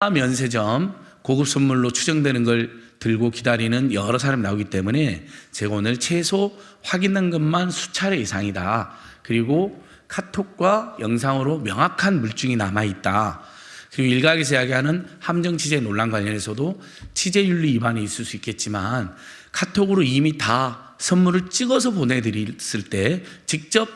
면세점 고급 선물로 추정되는 걸 들고 기다리는 여러 사람이 나오기 때문에 제가 오늘 최소 확인한 것만 수차례 이상이다. 그리고 카톡과 영상으로 명확한 물증이 남아 있다. 그리고 일각에서 이야기하는 함정 취재 논란 관련해서도 취재 윤리 위반이 있을 수 있겠지만 카톡으로 이미 다 선물을 찍어서 보내드렸을 때 직접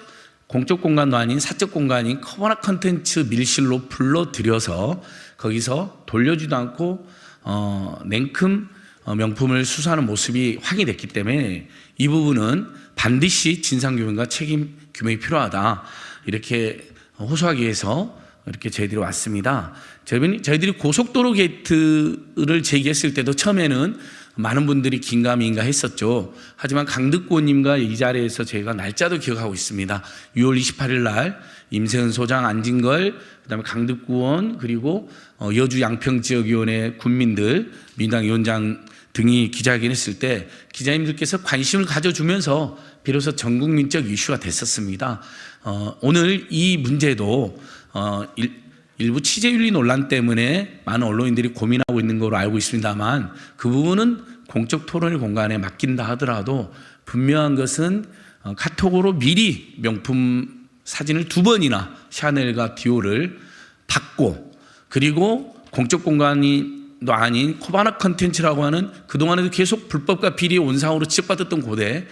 공적 공간도 아닌 사적 공간인 커버나 컨텐츠 밀실로 불러들여서 거기서 돌려주지도 않고 어, 냉큼 어, 명품을 수수하는 모습이 확인됐기 때문에 이 부분은 반드시 진상규명과 책임 규명이 필요하다 이렇게 호소하기 위해서 이렇게 저희들이 왔습니다. 저희들이 고속도로 게이트를 제기했을 때도 처음에는 많은 분들이 긴가민가 했었죠. 하지만 강득구원님과 이 자리에서 저희가 날짜도 기억하고 있습니다. 6월 28일 날 임세은 소장, 안진걸, 그다음에 강득구원 그리고 어, 여주 양평 지역위원회 군민들, 민당 위원장 등이 기자회견했을 때 기자님들께서 관심을 가져주면서 비로소 전국민적 이슈가 됐었습니다. 어, 오늘 이 문제도 어, 일, 일부 취재윤리 논란 때문에 많은 언론인들이 고민하고 있는 걸로 알고 있습니다만 그 부분은 공적 토론의 공간에 맡긴다 하더라도 분명한 것은 어, 카톡으로 미리 명품 사진을 두 번이나 샤넬과 디오를 받고 그리고 공적 공간이 도 아닌 코바나 컨텐츠라고 하는 그동안에도 계속 불법과 비리의 온상으로 지적받았던 고대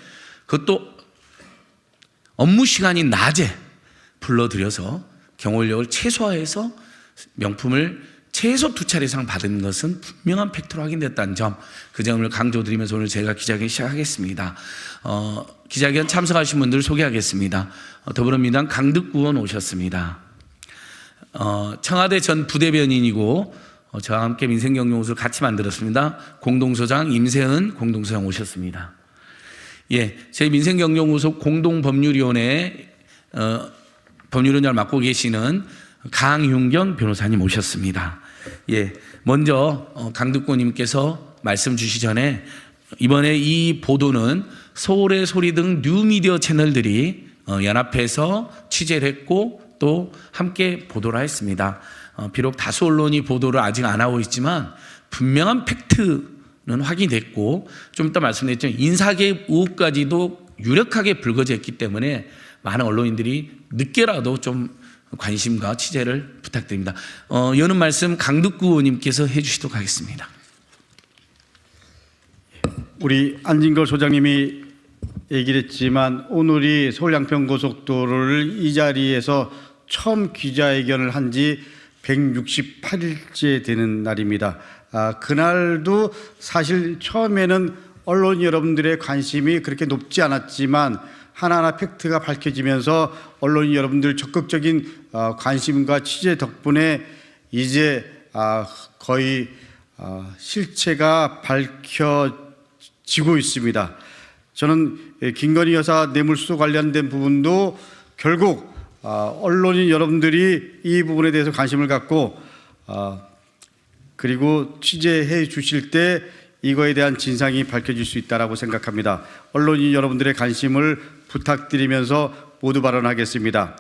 그것도 업무 시간이 낮에 불러들여서 경홀력을 최소화해서 명품을 최소 두 차례 이상 받은 것은 분명한 팩트로 확인됐다는 점, 그 점을 강조드리면서 오늘 제가 기자회견 시작하겠습니다. 어, 기자회견 참석하신 분들 소개하겠습니다. 어, 더불어민주당 강득구원 오셨습니다. 어, 청와대 전 부대변인이고 어, 저와 함께 민생경영우수를 같이 만들었습니다. 공동소장 임세은 공동소장 오셨습니다. 예, 저희 민생경영우수 공동법률위원회 어, 법률위원장을 맡고 계시는 강윤경 변호사님 오셨습니다. 예, 먼저 어, 강득구님께서 말씀 주시 전에 이번에 이 보도는 서울의 소리 등 뉴미디어 채널들이 어, 연합해서 취재를 했고 또 함께 보도를 했습니다. 어, 비록 다수 언론이 보도를 아직 안 하고 있지만 분명한 팩트는 확인됐고 좀 이따 말씀드렸지만 인사개입 의혹까지도 유력하게 불거졌기 때문에 많은 언론인들이 늦게라도 좀 관심과 취재를 부탁드립니다. 어, 여는 말씀 강득구 의원님께서 해주시도록 하겠습니다. 우리 안진걸 소장님이 얘기를 했지만 오늘이 서울 양평 고속도로를 이 자리에서 처음 기자회견을 한 지 168일째 되는 날입니다. 아, 그날도 사실 처음에는 언론 여러분들의 관심이 그렇게 높지 않았지만 하나하나 팩트가 밝혀지면서 언론 여러분들 적극적인 어, 관심과 취재 덕분에 이제 아, 거의 아, 실체가 밝혀지고 있습니다. 저는 예, 김건희 여사 뇌물수수 관련된 부분도 결국 아, 언론인 여러분들이 이 부분에 대해서 관심을 갖고 아, 그리고 취재해 주실 때 이거에 대한 진상이 밝혀질 수 있다라고 생각합니다. 언론인 여러분들의 관심을 부탁드리면서 모두 발언하겠습니다.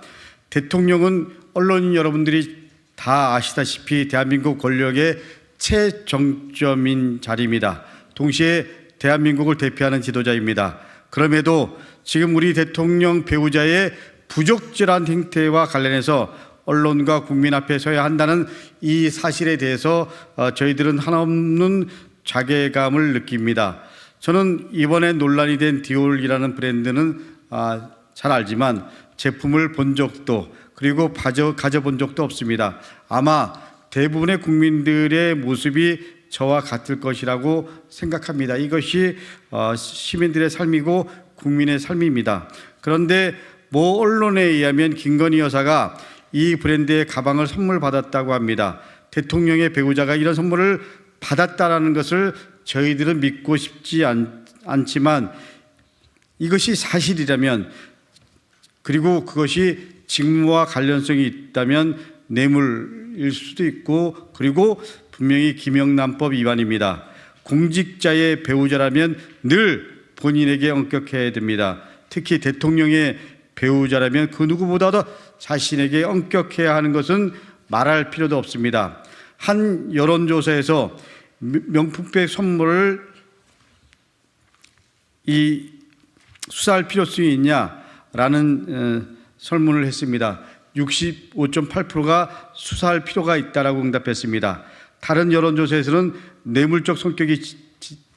대통령은 언론인 여러분들이 다 아시다시피 대한민국 권력의 최정점인 자리입니다. 동시에 대한민국을 대표하는 지도자입니다. 그럼에도 지금 우리 대통령 배우자의 부적절한 행태와 관련해서 언론과 국민 앞에 서야 한다는 이 사실에 대해서 어, 저희들은 한없는 자괴감을 느낍니다. 저는 이번에 논란이 된 디올이라는 브랜드는 아, 잘 알지만 제품을 본 적도 그리고 가져, 가져본 적도 없습니다. 아마 대부분의 국민들의 모습이 저와 같을 것이라고 생각합니다. 이것이 어, 시민들의 삶이고 국민의 삶입니다. 그런데 모 언론에 의하면 김건희 여사가 이 브랜드의 가방을 선물 받았다고 합니다. 대통령의 배우자가 이런 선물을 받았다라는 것을 저희들은 믿고 싶지 않, 않지만 이것이 사실이라면 그리고 그것이 직무와 관련성이 있다면 뇌물일 수도 있고 그리고 분명히 김영란법 위반입니다. 공직자의 배우자라면 늘 본인에게 엄격해야 됩니다. 특히 대통령의 배우자라면 그 누구보다도 자신에게 엄격해야 하는 것은 말할 필요도 없습니다. 한 여론조사에서 명품백 선물을 이 수사할 필요성이 있냐라는 어, 설문을 했습니다. 65.8%가 수사할 필요가 있다라고 응답했습니다. 다른 여론조사에서는 뇌물적 성격이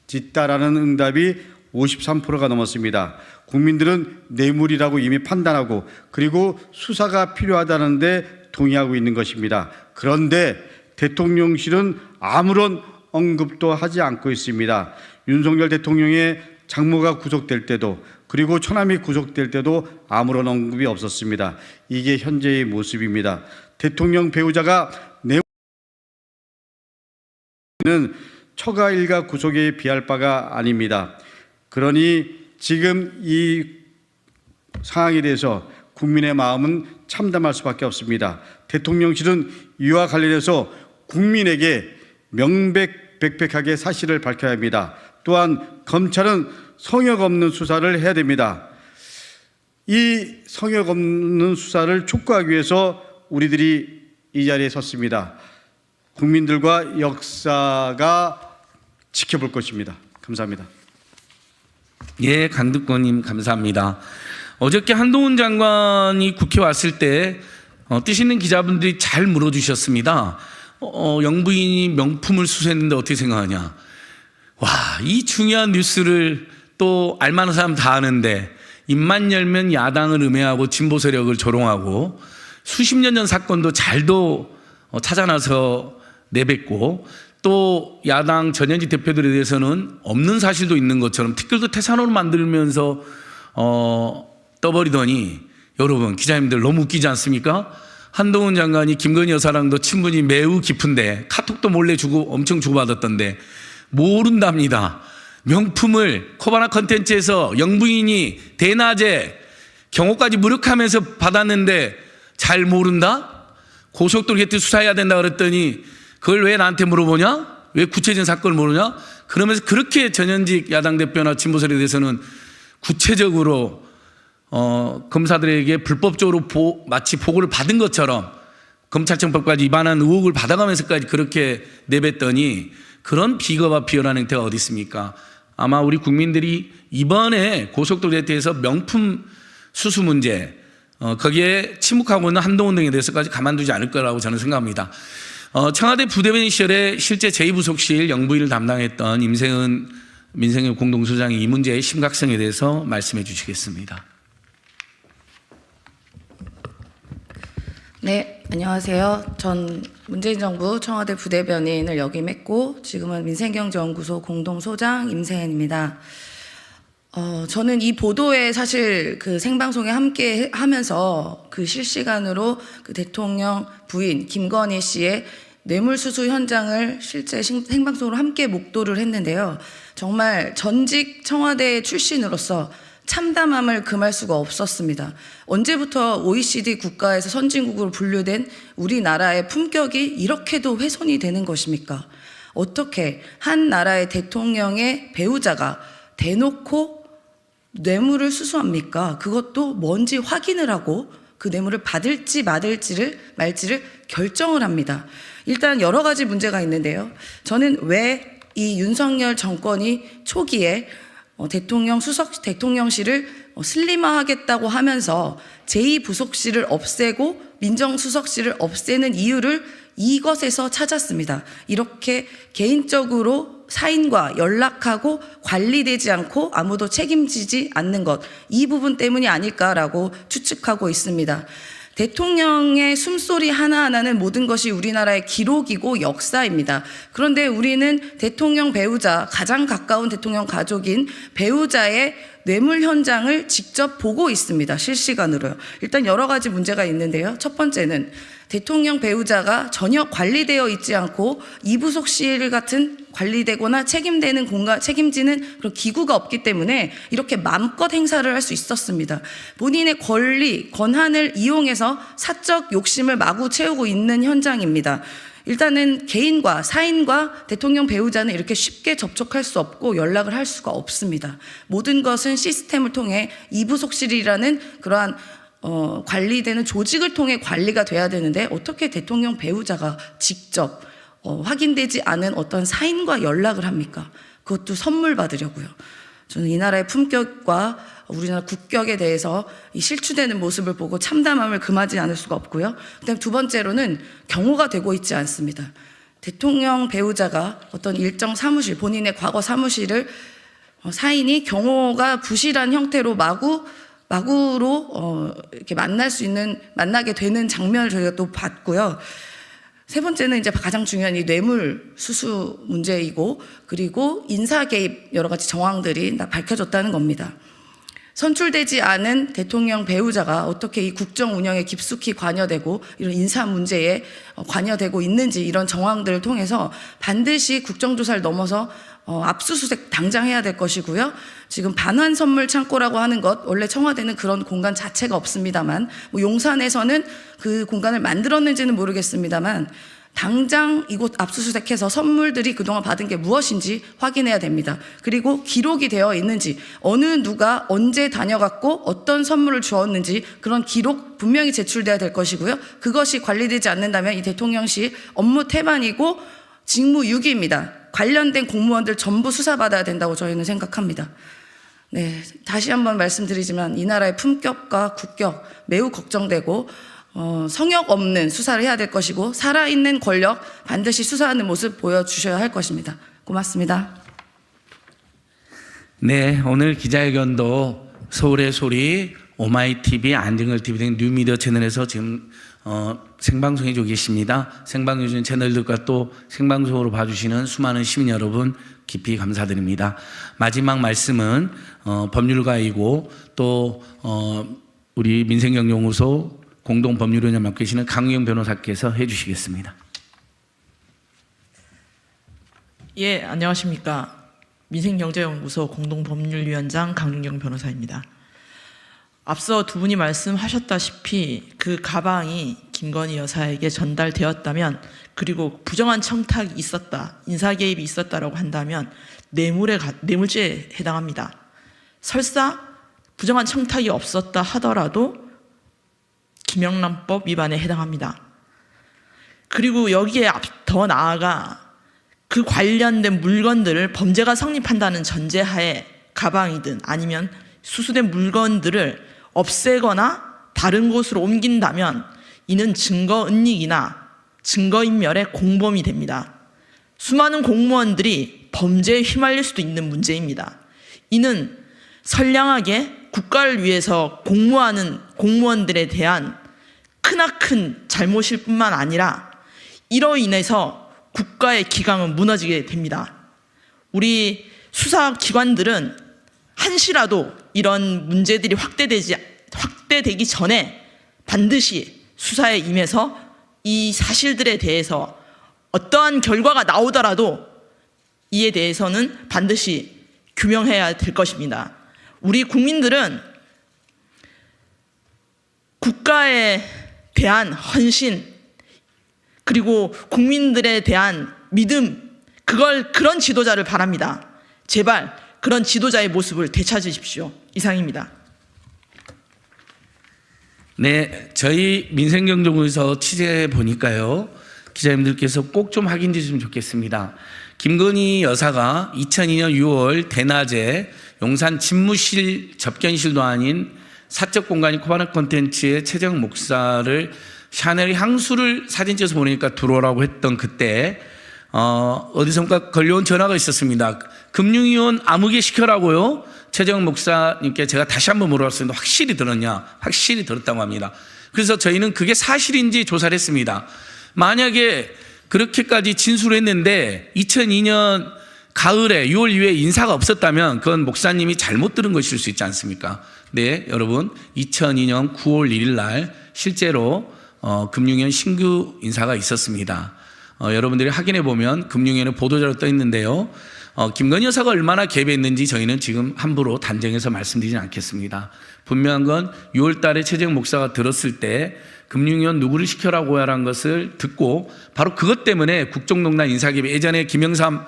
짙다라는 응답이 53%가 넘었습니다. 국민들은 뇌물이라고 이미 판단하고 그리고 수사가 필요하다는데 동의하고 있는 것입니다. 그런데 대통령실은 아무런 언급도 하지 않고 있습니다. 윤석열 대통령의 장모가 구속될 때도 그리고 처남이 구속될 때도 아무런 언급이 없었습니다. 이게 현재의 모습입니다. 대통령 배우자가 뇌물은 처가 일가 구속에 비할 바가 아닙니다. 그러니 지금 이 상황에 대해서 국민의 마음은 참담할 수밖에 없습니다. 대통령실은 이와 관련해서 국민에게 명백백백하게 사실을 밝혀야 합니다. 또한 검찰은 성역 없는 수사를 해야 됩니다. 이 성역 없는 수사를 촉구하기 위해서 우리들이 이 자리에 섰습니다. 국민들과 역사가 지켜볼 것입니다. 감사합니다. 예, 강득권님 감사합니다. 어저께 한동훈 장관이 국회 왔을 때 어, 뜻 있는 기자분들이 잘 물어주셨습니다. 어, 영부인이 명품을 수수했는데 어떻게 생각하냐? 와, 이 중요한 뉴스를 또 알만한 사람 다 아는데 입만 열면 야당을 음해하고 진보 세력을 조롱하고 수십 년 전 사건도 잘도 어, 찾아나서 내뱉고 또 야당 전현직 대표들에 대해서는 없는 사실도 있는 것처럼 티끌도 태산으로 만들면서 어, 떠버리더니 여러분 기자님들 너무 웃기지 않습니까? 한동훈 장관이 김건희 여사랑도 친분이 매우 깊은데 카톡도 몰래 주고 엄청 주고받았던데 모른답니다. 명품을 코바나 컨텐츠에서 영부인이 대낮에 경호까지 무력하면서 받았는데 잘 모른다? 고속도로 게트 수사해야 된다 그랬더니 그걸 왜 나한테 물어보냐? 왜 구체적인 사건을 모르냐? 그러면서 그렇게 전현직 야당 대표나 진보설에 대해서는 구체적으로 어, 검사들에게 불법적으로 보, 마치 보고를 받은 것처럼 검찰청법까지 위반한 의혹을 받아가면서까지 그렇게 내뱉더니 그런 비거와 비열한 행태가 어디 있습니까? 아마 우리 국민들이 이번에 고속도로 대트에서 명품 수수 문제 어, 거기에 침묵하고 있는 한동훈 등에 대해서까지 가만두지 않을 거라고 저는 생각합니다. 어, 청와대 부대변인 시절에 실제 제2부속실 영부인을 담당했던 임세은 민생의 공동소장이 이 문제의 심각성에 대해서 말씀해 주시겠습니다. 네, 안녕하세요. 전 문재인 정부 청와대 부대변인을 역임했고 지금은 민생경제연구소 공동소장 임세현입니다. 어, 저는 이 보도에 사실 그 생방송에 함께 하면서 그 실시간으로 그 대통령 부인 김건희 씨의 뇌물수수 현장을 실제 신- 생방송으로 함께 목도를 했는데요. 정말 전직 청와대 출신으로서 참담함을 금할 수가 없었습니다. 언제부터 OECD 국가에서 선진국으로 분류된 우리나라의 품격이 이렇게도 훼손이 되는 것입니까? 어떻게 한 나라의 대통령의 배우자가 대놓고 뇌물을 수수합니까? 그것도 뭔지 확인을 하고 그 뇌물을 받을지 말지를 말지를 결정을 합니다. 일단 여러 가지 문제가 있는데요. 저는 왜 이 윤석열 정권이 초기에 어, 대통령 수석 대통령실을 어, 슬림화하겠다고 하면서 제2부속실을 없애고 민정수석실을 없애는 이유를 이것에서 찾았습니다. 이렇게 개인적으로 사인과 연락하고 관리되지 않고 아무도 책임지지 않는 것, 이 부분 때문이 아닐까라고 추측하고 있습니다. 대통령의 숨소리 하나하나는 모든 것이 우리나라의 기록이고 역사입니다. 그런데 우리는 대통령 배우자, 가장 가까운 대통령 가족인 배우자의 뇌물 현장을 직접 보고 있습니다. 실시간으로요. 일단 여러 가지 문제가 있는데요. 첫 번째는 대통령 배우자가 전혀 관리되어 있지 않고 이부속실 같은 관리되거나 책임되는 공간, 책임지는 그런 기구가 없기 때문에 이렇게 마음껏 행사를 할 수 있었습니다. 본인의 권리, 권한을 이용해서 사적 욕심을 마구 채우고 있는 현장입니다. 일단은 개인과 사인과 대통령 배우자는 이렇게 쉽게 접촉할 수 없고 연락을 할 수가 없습니다. 모든 것은 시스템을 통해 이부속실이라는 그러한 어, 관리되는 조직을 통해 관리가 돼야 되는데 어떻게 대통령 배우자가 직접 어, 확인되지 않은 어떤 사인과 연락을 합니까? 그것도 선물 받으려고요. 저는 이 나라의 품격과 우리나라 국격에 대해서 이 실추되는 모습을 보고 참담함을 금하지 않을 수가 없고요. 그다음 두 번째로는 경호가 되고 있지 않습니다. 대통령 배우자가 어떤 일정 사무실, 본인의 과거 사무실을 어, 사인이 경호가 부실한 형태로 마구 마구로 어, 이렇게 만날 수 있는 만나게 되는 장면을 저희가 또 봤고요. 세 번째는 이제 가장 중요한 이 뇌물 수수 문제이고 그리고 인사 개입 여러 가지 정황들이 다 밝혀졌다는 겁니다. 선출되지 않은 대통령 배우자가 어떻게 이 국정 운영에 깊숙이 관여되고 이런 인사 문제에 어, 관여되고 있는지 이런 정황들을 통해서 반드시 국정조사를 넘어서 어, 압수수색 당장 해야 될 것이고요. 지금 반환 선물 창고라고 하는 것 원래 청와대는 그런 공간 자체가 없습니다만 뭐 용산에서는 그 공간을 만들었는지는 모르겠습니다만 당장 이곳 압수수색해서 선물들이 그동안 받은 게 무엇인지 확인해야 됩니다. 그리고 기록이 되어 있는지 어느 누가 언제 다녀갔고 어떤 선물을 주었는지 그런 기록 분명히 제출돼야 될 것이고요. 그것이 관리되지 않는다면 이 대통령실 업무 태반이고 직무 유기입니다. 관련된 공무원들 전부 수사받아야 된다고 저희는 생각합니다. 네, 다시 한번 말씀드리지만 이 나라의 품격과 국격 매우 걱정되고 어, 성역 없는 수사를 해야 될 것이고 살아있는 권력 반드시 수사하는 모습 보여주셔야 할 것입니다. 고맙습니다. 네, 오늘 기자회견도 서울의 소리, 오마이TV, 안정열 TV 등 뉴미디어 채널에서 지금 어, 생방송해 주고 계십니다. 생방송 채널들과 또 생방송으로 봐주시는 수많은 시민 여러분 깊이 감사드립니다. 마지막 말씀은 어, 법률가이고 또 어, 우리 민생경영연구소 공동법률위원장 맡고 계시는 강우영 변호사께서 해주시겠습니다. 예, 안녕하십니까. 민생경제연구소 공동법률위원장 강윤경 변호사입니다. 앞서 두 분이 말씀하셨다시피 그 가방이 김건희 여사에게 전달되었다면 그리고 부정한 청탁이 있었다, 인사 개입이 있었다라고 한다면 뇌물에 가- 뇌물죄에 해당합니다. 설사 부정한 청탁이 없었다 하더라도 김영란법 위반에 해당합니다. 그리고 여기에 앞- 더 나아가 그 관련된 물건들을 범죄가 성립한다는 전제하에 가방이든 아니면 수수된 물건들을 없애거나 다른 곳으로 옮긴다면 이는 증거 은닉이나 증거인멸의 공범이 됩니다. 수많은 공무원들이 범죄에 휘말릴 수도 있는 문제입니다. 이는 선량하게 국가를 위해서 공무하는 공무원들에 대한 크나큰 잘못일 뿐만 아니라 이로 인해서 국가의 기강은 무너지게 됩니다. 우리 수사기관들은 한시라도 이런 문제들이 확대되지, 확대되기 전에 반드시 수사에 임해서 이 사실들에 대해서 어떠한 결과가 나오더라도 이에 대해서는 반드시 규명해야 될 것입니다. 우리 국민들은 국가에 대한 헌신, 그리고 국민들에 대한 믿음, 그걸 그런 지도자를 바랍니다. 제발 그런 지도자의 모습을 되찾으십시오. 이상입니다. 네, 저희 민생경제국에서 취재해 보니까요. 기자님들께서 꼭 좀 확인해 주시면 좋겠습니다. 김건희 여사가 2002년 6월 대낮에 용산 집무실 접견실도 아닌 사적 공간인 코바나 콘텐츠의 최정 목사를 샤넬 향수를 사진 찍어서 보내니까 들어오라고 했던 그때 어, 어디선가 걸려온 전화가 있었습니다. 금융위원 아무개 시켜라고요. 최정 목사님께 제가 다시 한번 물어봤습니다. 확실히 들었냐? 확실히 들었다고 합니다. 그래서 저희는 그게 사실인지 조사를 했습니다. 만약에 그렇게까지 진술을 했는데 2002년 가을에 6월 이후에 인사가 없었다면 그건 목사님이 잘못 들은 것일 수 있지 않습니까? 네, 여러분 2002년 9월 1일 날 실제로 어, 금융위원 신규 인사가 있었습니다. 어, 여러분들이 확인해 보면 금융위원회 보도자료 떠 있는데요. 어, 김건희 여사가 얼마나 개입했는지 저희는 지금 함부로 단정해서 말씀드리진 않겠습니다. 분명한 건 6월 달에 최재형 목사가 들었을 때 금융위원 누구를 시켜라고 하라는 것을 듣고 바로 그것 때문에 국정농단 인사개입 예전에 김영삼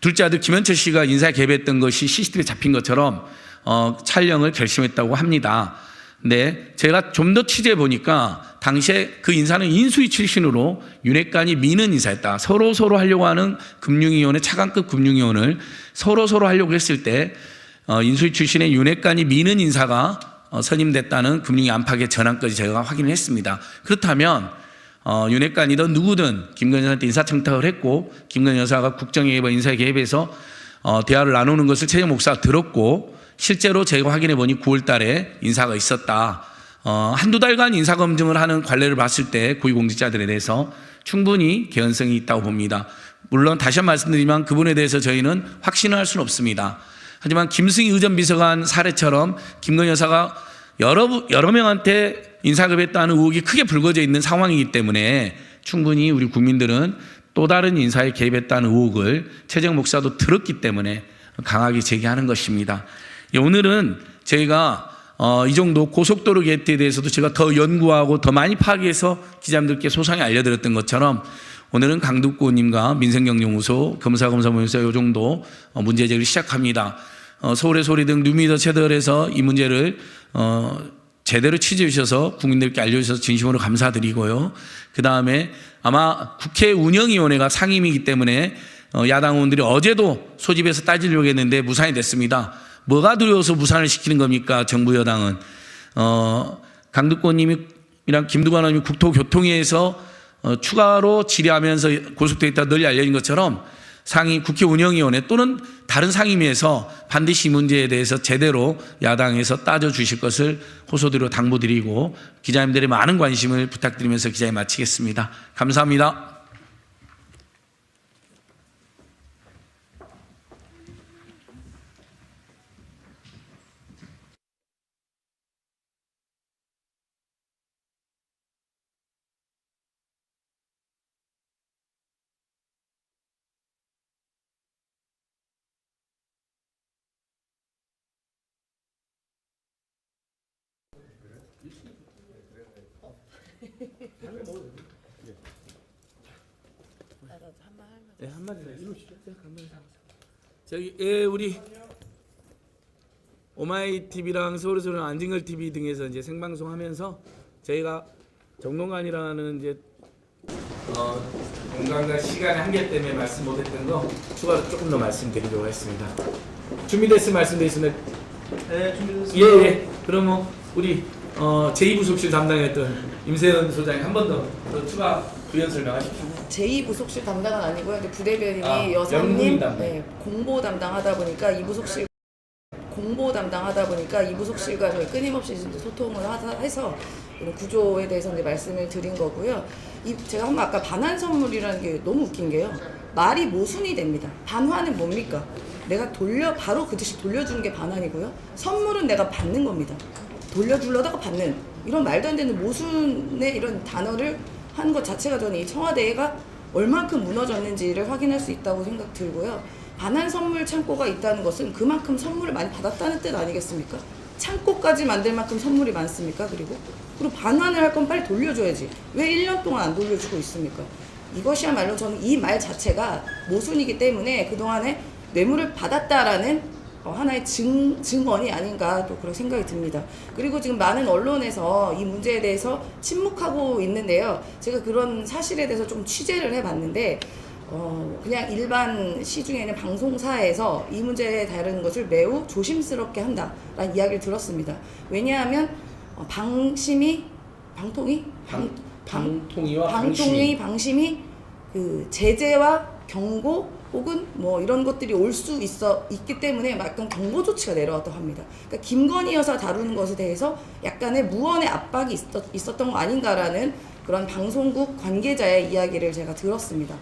둘째 아들 김현철 씨가 인사 개입했던 것이 CCTV에 잡힌 것처럼 어, 촬영을 결심했다고 합니다. 네, 제가 좀 더 취재해 보니까 당시에 그 인사는 인수위 출신으로 윤핵관이 미는 인사였다. 서로 서로 하려고 하는 금융위원회 차관급 금융위원을 서로 서로 하려고 했을 때 어, 인수위 출신의 윤핵관이 미는 인사가 어, 선임됐다는 금융위 안팎의 전환까지 제가 확인을 했습니다. 그렇다면 어, 윤핵관이든 누구든 김건희 여사한테 인사청탁을 했고 김건희 여사가 국정개입과 인사에 개입해서 어, 대화를 나누는 것을 최영 목사가 들었고 실제로 제가 확인해 보니 9월 달에 인사가 있었다. 어, 한두 달간 인사 검증을 하는 관례를 봤을 때 고위공직자들에 대해서 충분히 개연성이 있다고 봅니다. 물론 다시 한 번 말씀드리지만 그분에 대해서 저희는 확신을 할 수는 없습니다. 하지만 김승희 의전 비서관 사례처럼 김건희 여사가 여러, 부- 여러 명한테 인사급했다는 의혹이 크게 불거져 있는 상황이기 때문에 충분히 우리 국민들은 또 다른 인사에 개입했다는 의혹을 최정 목사도 들었기 때문에 강하게 제기하는 것입니다. 예, 오늘은 저희가 어, 이 정도 고속도로 개혁에 대해서도 제가 더 연구하고 더 많이 파악해서 기자님들께 소상히 알려드렸던 것처럼 오늘은 강두구님과 민생경영우소, 검사검사모에서 이 정도 어, 문제 제기를 시작합니다. 어, 서울의 소리 등 뉴미더 채널에서 이 문제를 어, 제대로 취재해 주셔서 국민들께 알려주셔서 진심으로 감사드리고요. 그 다음에 아마 국회 운영위원회가 상임이기 때문에 어, 야당 의원들이 어제도 소집해서 따지려고 했는데 무산이 됐습니다. 뭐가 두려워서 무산을 시키는 겁니까? 정부 여당은. 어, 강두권님이랑 김두관 의원님이 국토교통위에서 어, 추가로 질의하면서 고속데이터 널리 알려진 것처럼 상임 국회 운영위원회 또는 다른 상임위에서 반드시 이 문제에 대해서 제대로 야당에서 따져 주실 것을 호소드리고 당부드리고 기자님들의 많은 관심을 부탁드리면서 기자회 마치겠습니다. 감사합니다. 네, 한마디 저기 예 우리 오마이 TV랑 서울의 소리 안진걸 TV 등에서 이제 생방송 하면서 저희가 정동관이라는 이제 어, 공간과 시간의 한계 때문에 말씀 못했던 거 추가로 조금 더 말씀드리도록 하겠습니다. 준비됐으면 말씀드리겠습니다 네, 준비됐습니다. 예, 예. 그러면 우리 어, 제2부속실 담당했던 임세현 소장님 한번 더 추가 부연 설명하십시오. 제2부속실 담당은 아니고요. 근데 부대변인이 아, 여사님 담당. 네, 공보 담당하다 보니까 이 부속실 공보 담당하다 보니까 이 부속실과 저희 끊임없이 이제 소통을 하다 해서 이런 구조에 대해서 이제 말씀을 드린 거고요. 이 제가 한번 아까 반환 선물이라는 게 너무 웃긴 게요. 말이 모순이 됩니다. 반환은 뭡니까? 내가 돌려 바로 그 즉시 돌려주는 게 반환이고요. 선물은 내가 받는 겁니다. 돌려주려다가 받는 이런 말도 안 되는 모순의 이런 단어를 한 것 자체가 저는 이 청와대가 얼만큼 무너졌는지를 확인할 수 있다고 생각 들고요. 반환 선물 창고가 있다는 것은 그만큼 선물을 많이 받았다는 뜻 아니겠습니까? 창고까지 만들 만큼 선물이 많습니까? 그리고 그리고 반환을 할 건 빨리 돌려줘야지. 왜 1년 동안 안 돌려주고 있습니까? 이것이야말로 저는 이 말 자체가 모순이기 때문에 그동안에 뇌물을 받았다라는 어, 하나의 증, 증언이 아닌가 또 그런 생각이 듭니다. 그리고 지금 많은 언론에서 이 문제에 대해서 침묵하고 있는데요. 제가 그런 사실에 대해서 좀 취재를 해봤는데 어, 그냥 일반 시중에는 방송사에서 이 문제에 다루는 것을 매우 조심스럽게 한다라는 이야기를 들었습니다. 왜냐하면 어, 방심이 방통위 방, 방 통위와 방통위 방심이 그 제재와 경고 혹은 뭐 이런 것들이 올 수 있어 있기 때문에 약간 경고 조치가 내려왔다고 합니다. 그러니까 김건희 여사 다루는 것에 대해서 약간의 무언의 압박이 있었, 있었던 거 아닌가라는 그런 방송국 관계자의 이야기를 제가 들었습니다.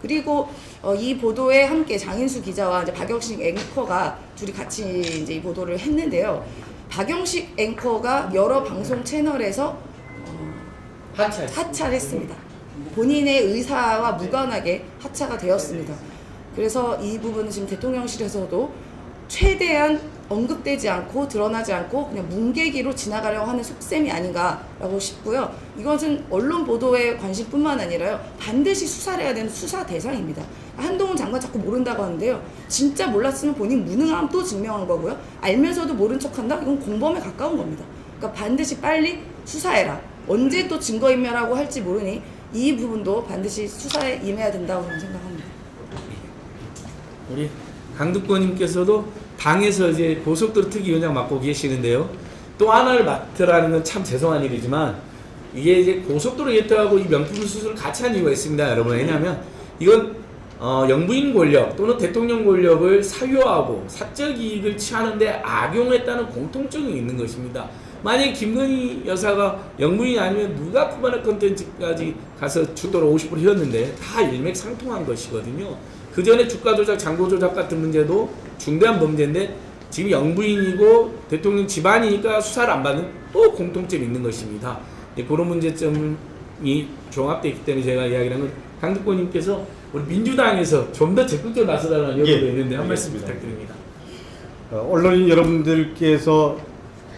그리고 어, 이 보도에 함께 장인수 기자와 이제 박영식 앵커가 둘이 같이 이제 이 보도를 했는데요. 박영식 앵커가 여러 방송 채널에서 하차. 하차했습니다. 본인의 의사와 무관하게 하차가 되었습니다. 그래서 이 부분은 지금 대통령실에서도 최대한 언급되지 않고 드러나지 않고 그냥 뭉개기로 지나가려고 하는 속셈이 아닌가라고 싶고요. 이것은 언론 보도에 관심뿐만 아니라요. 반드시 수사를 해야 되는 수사 대상입니다. 한동훈 장관 자꾸 모른다고 하는데요. 진짜 몰랐으면 본인 무능함 또 증명한 거고요. 알면서도 모른 척한다? 이건 공범에 가까운 겁니다. 그러니까 반드시 빨리 수사해라. 언제 또 증거인멸하고 할지 모르니 이 부분도 반드시 수사에 임해야 된다고 저는 생각합니다. 우리 강두권님께서도 당에서 이제 고속도로 특위위원장 맡고 계시는데요. 또 하나를 맡으라는 건 참 죄송한 일이지만 이게 이제 고속도로 예탁하고 이 명품 수술을 같이 한 이유가 있습니다, 여러분. 왜냐하면 이건 어, 영부인 권력 또는 대통령 권력을 사유하고 사적 이익을 취하는데 악용했다는 공통점이 있는 것입니다. 만약 김건희 여사가 영부인이 아니면 누가 쿠바나 컨텐츠까지 가서 주도로 50% 해였는데 다 일맥상통한 것이거든요. 그 전에 주가 조작, 장고 조작 같은 문제도 중대한 범죄인데 지금 영부인이고 대통령 집안이니까 수사를 안 받는 또 공통점이 있는 것입니다. 네, 그런 문제점이 종합되어 있기 때문에 제가 이야기를 한건 강득권님께서 우리 민주당에서 좀 더 적극적으로 나서달라는 요구도 예, 있는데 한 말씀 알겠습니다. 부탁드립니다. 어, 언론인 여러분들께서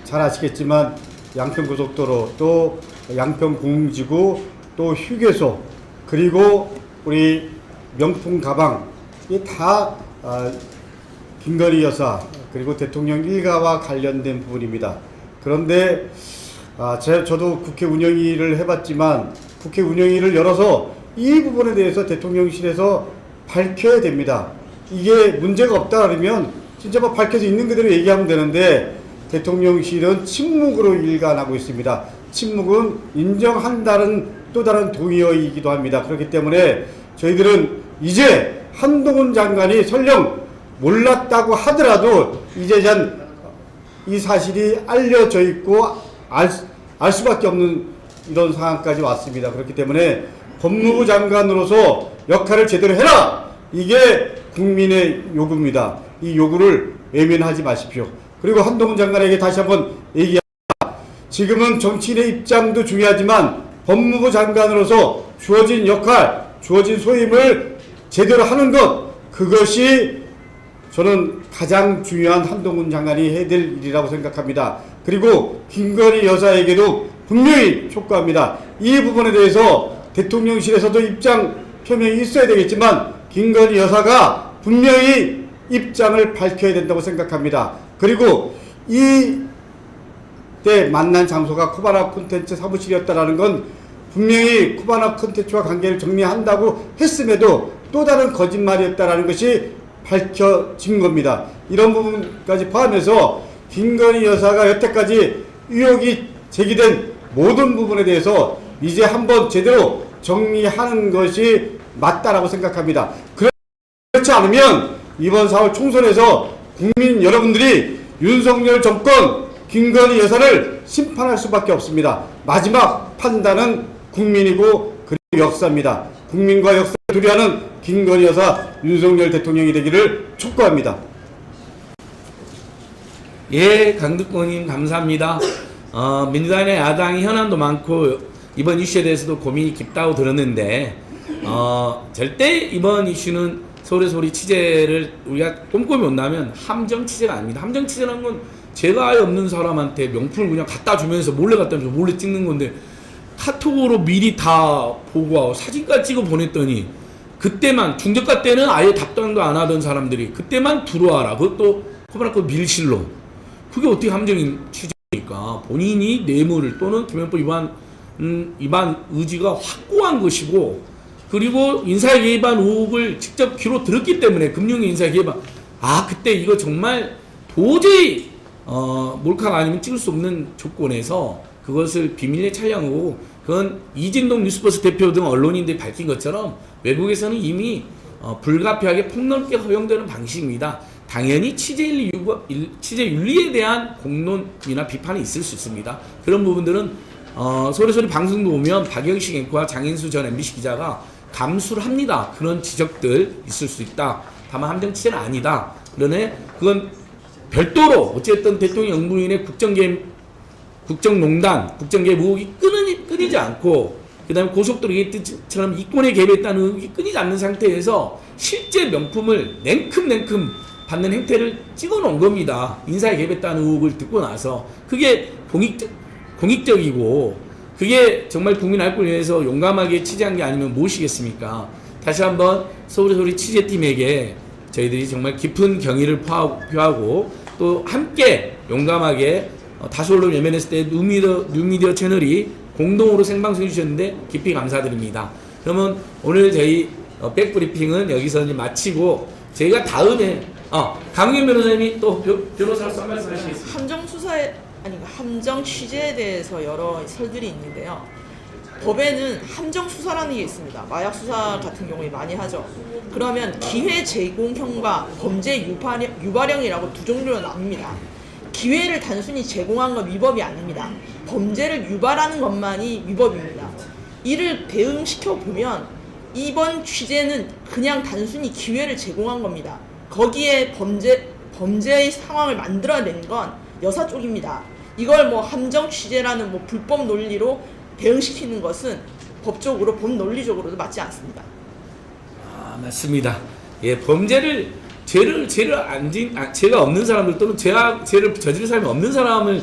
잘 아시겠지만 양평 고속도로 또 양평 공지구 또 휴게소 그리고 우리 명품 가방 이다 아, 김건희 여사 그리고 대통령 일가와 관련된 부분입니다. 그런데 아, 제, 저도 국회 운영위를 해봤지만 국회 운영위를 열어서 이 부분에 대해서 대통령실에서 밝혀야 됩니다. 이게 문제가 없다 그러면 진짜 뭐 밝혀서 있는 그대로 얘기하면 되는데 대통령실은 침묵으로 일관하고 있습니다. 침묵은 인정한다는 또 다른 동의어이기도 합니다. 그렇기 때문에 저희들은 이제 한동훈 장관이 설령 몰랐다고 하더라도 이제 전이 사실이 알려져 있고 알, 수- 알 수밖에 없는 이런 상황까지 왔습니다. 그렇기 때문에 법무부 장관으로서 역할을 제대로 해라! 이게 국민의 요구입니다. 이 요구를 외면하지 마십시오. 그리고 한동훈 장관에게 다시 한번 얘기합니다. 지금은 정치인의 입장도 중요하지만 법무부 장관으로서 주어진 역할, 주어진 소임을 제대로 하는 것, 그것이 저는 가장 중요한 한동훈 장관이 해야 될 일이라고 생각합니다. 그리고 김건희 여사에게도 분명히 촉구합니다. 이 부분에 대해서 대통령실에서도 입장 표명이 있어야 되겠지만 김건희 여사가 분명히 입장을 밝혀야 된다고 생각합니다. 그리고 이 때 만난 장소가 코바나 콘텐츠 사무실이었다라는 건 분명히 코바나 콘텐츠와 관계를 정리한다고 했음에도 또 다른 거짓말이었다라는 것이 밝혀진 겁니다. 이런 부분까지 포함해서 김건희 여사가 여태까지 의혹이 제기된 모든 부분에 대해서 이제 한번 제대로 정리하는 것이 맞다라고 생각합니다. 그렇지 않으면 이번 4월 총선에서 국민 여러분들이 윤석열 정권 김건희 여사를 심판할 수밖에 없습니다. 마지막 판단은 국민이고 그리고 역사입니다. 국민과 역사를 두리하는 김건희 여사 윤석열 대통령이 되기를 촉구합니다. 예, 강득권님 감사합니다. 어, 민주당의 야당이 현안도 많고 이번 이슈에 대해서도 고민이 깊다고 들었는데 어, 절대 이번 이슈는 서울의 소리 취재를 우리가 꼼꼼히 본다면 함정 취재가 아닙니다. 함정 취재라는 건 제가 아예 없는 사람한테 명품을 그냥 갖다 주면서 몰래 갖다 주면서 몰래 찍는 건데 카톡으로 미리 다 보고하고 사진까지 찍어 보냈더니 그때만 중저가 때는 아예 답장도 안 하던 사람들이 그때만 들어와라 그것도 코바나코 밀실로. 그게 어떻게 함정인 취재입니까? 본인이 뇌물을 또는 김현법 위반 음, 위반 의지가 확고한 것이고 그리고 인사에 위반 의혹을 직접 귀로 들었기 때문에 금융 인사에 위반 아 그때 이거 정말 도저히 어, 몰카가 아니면 찍을 수 없는 조건에서 그것을 비밀리에 촬영하고 그건 이진동 뉴스버스 대표 등 언론인들이 밝힌 것처럼 외국에서는 이미 어, 불가피하게 폭넓게 허용되는 방식입니다. 당연히 취재윤리, 취재윤리 에 대한 공론이나 비판이 있을 수 있습니다. 그런 부분들은 어, 소리소리 방송도 오면 박영식 앵커와 장인수 전 MBC 기자가 감수를 합니다. 그런 지적들 있을 수 있다. 다만 함정 취재는 아니다. 그러네 그건 별도로 어쨌든 대통령 영부인의 국정개입, 국정농단, 국정개입 의혹이 끊이지, 끊이지 않고 그다음에 고속도로 얘기처럼 이권에 개입했다는 의혹이 끊이지 않는 상태에서 실제 명품을 냉큼냉큼 받는 행태를 찍어 놓은 겁니다. 인사에 개입했다는 의혹을 듣고 나서 그게 공익적, 공익적이고 그게 정말 국민 알걸 위해서 용감하게 취재한 게 아니면 무엇이겠습니까? 다시 한번 서울의 소리 취재팀에게 저희들이 정말 깊은 경의를 표하고, 또 함께 용감하게 어, 다수 언론 외면했을 때 뉴미디어, 뉴미디어 채널이 공동으로 생방송 해 주셨는데 깊이 감사드립니다. 그러면 오늘 저희 어, 백브리핑은 여기서 이제 마치고 저희가 다음에 어, 강윤 변호사님이 또 변- 변호사로서 한 말씀 하시겠습니다. 함정 수사에 아니 그 함정 취재에 대해서 여러 설들이 있는데요. 법에는 함정 수사라는 게 있습니다. 마약 수사 같은 경우에 많이 하죠. 그러면 기회 제공형과 범죄 유발형, 유발형이라고 두 종류로 나뉩니다. 기회를 단순히 제공한 건 위법이 아닙니다. 범죄를 유발하는 것만이 위법입니다. 이를 대응시켜 보면 이번 취재는 그냥 단순히 기회를 제공한 겁니다. 거기에 범죄 범죄의 상황을 만들어낸 건 여사 쪽입니다. 이걸 뭐 함정 취재라는 뭐 불법 논리로 대응시키는 것은 법적으로 법 논리적으로도 맞지 않습니다. 아, 맞습니다. 예, 범죄를 죄를 죄를 안진 아, 죄가 없는 사람들 또는 죄가 죄를 저지른 사람이 없는 사람을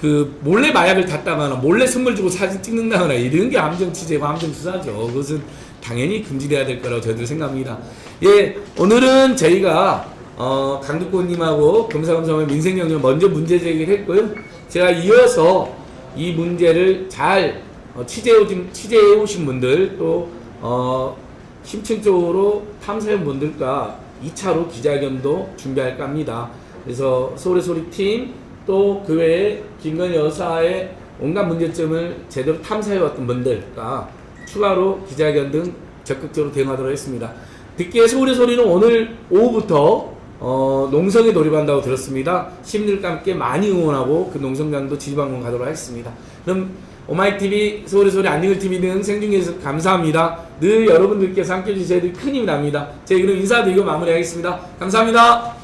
그 몰래 마약을 탔다거나 몰래 선물 주고 사진 찍는다거나 이런 게 함정 취재고 함정 수사죠. 그것은 당연히 금지돼야 될 거라고 저희들 생각합니다. 예, 오늘은 저희가 어, 강두권님하고 검사검사의 민생경영 먼저 문제 제기를 했고요. 제가 이어서 이 문제를 잘 어, 취재해 오신 취재해 오신 분들 또 어, 심층적으로 탐사해 분들과 2차로 기자회견도 준비할까 합니다. 그래서 서울의 소리 팀 또 그 외에 김건희 여사의 온갖 문제점을 제대로 탐사해 왔던 분들과 추가로 기자회견 등 적극적으로 대응하도록 하겠습니다. 듣기에 서울의 소리는 오늘 오후부터 어, 농성에 돌입한다고 들었습니다. 시민들과 함께 많이 응원하고 그 농성장도 지지방문 가도록 하겠습니다. 그럼 오마이TV, 서울의 소리 안녕을TV 등 생중계해서 감사합니다. 늘 여러분들께서 함께해 주셔야 큰 힘이 납니다. 저희 그럼 인사드리고 마무리하겠습니다. 감사합니다.